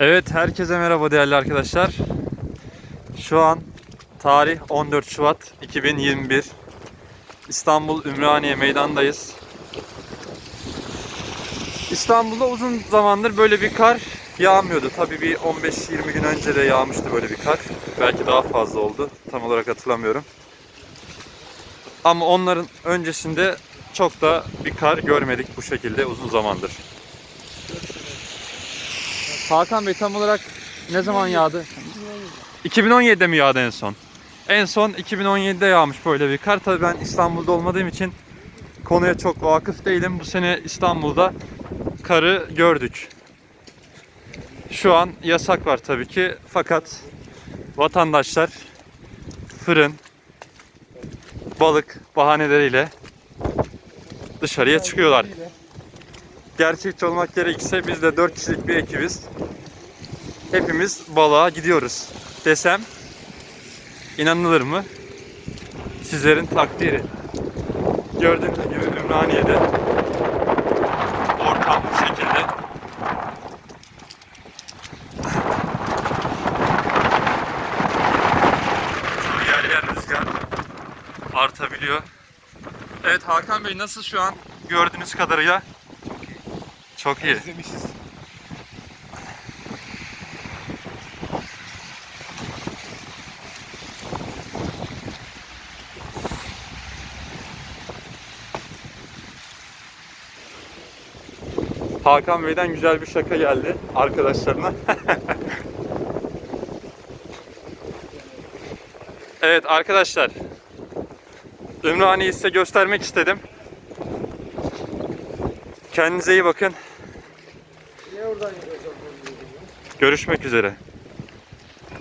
Evet, herkese merhaba değerli arkadaşlar. Şu an tarih 14 Şubat 2021. İstanbul Ümraniye meydandayız. İstanbul'da uzun zamandır böyle bir kar yağmıyordu. Tabii bir 15-20 gün önce de yağmıştı böyle bir kar. Belki daha fazla oldu. Tam olarak hatırlamıyorum. Ama onların öncesinde çok da bir kar görmedik bu şekilde uzun zamandır. Hakan Bey tam olarak ne zaman yağdı? 2017'de mi yağdı en son? En son 2017'de yağmış böyle bir kar. Tabii ben İstanbul'da olmadığım için konuya çok vakıf değilim. Bu sene İstanbul'da karı gördük. Şu an yasak var tabii ki. Fakat vatandaşlar fırın, balık bahaneleriyle dışarıya çıkıyorlar. Gerçekçi olmak gerekirse biz de 4 kişilik bir ekibiz. Hepimiz balığa gidiyoruz desem inanılır mı? Sizlerin takdiri. Gördüğünüz gibi Ümraniye'de ortam bu şekilde. Yer yer rüzgar artabiliyor. Evet Hakan Bey nasıl şu an gördüğünüz kadarıyla? Çok iyi. İzlemişiz. Hakan Bey'den güzel bir şaka geldi arkadaşlarına. evet arkadaşlar. Ümraniye'yi size göstermek istedim. Kendinize iyi bakın. Görüşmek üzere.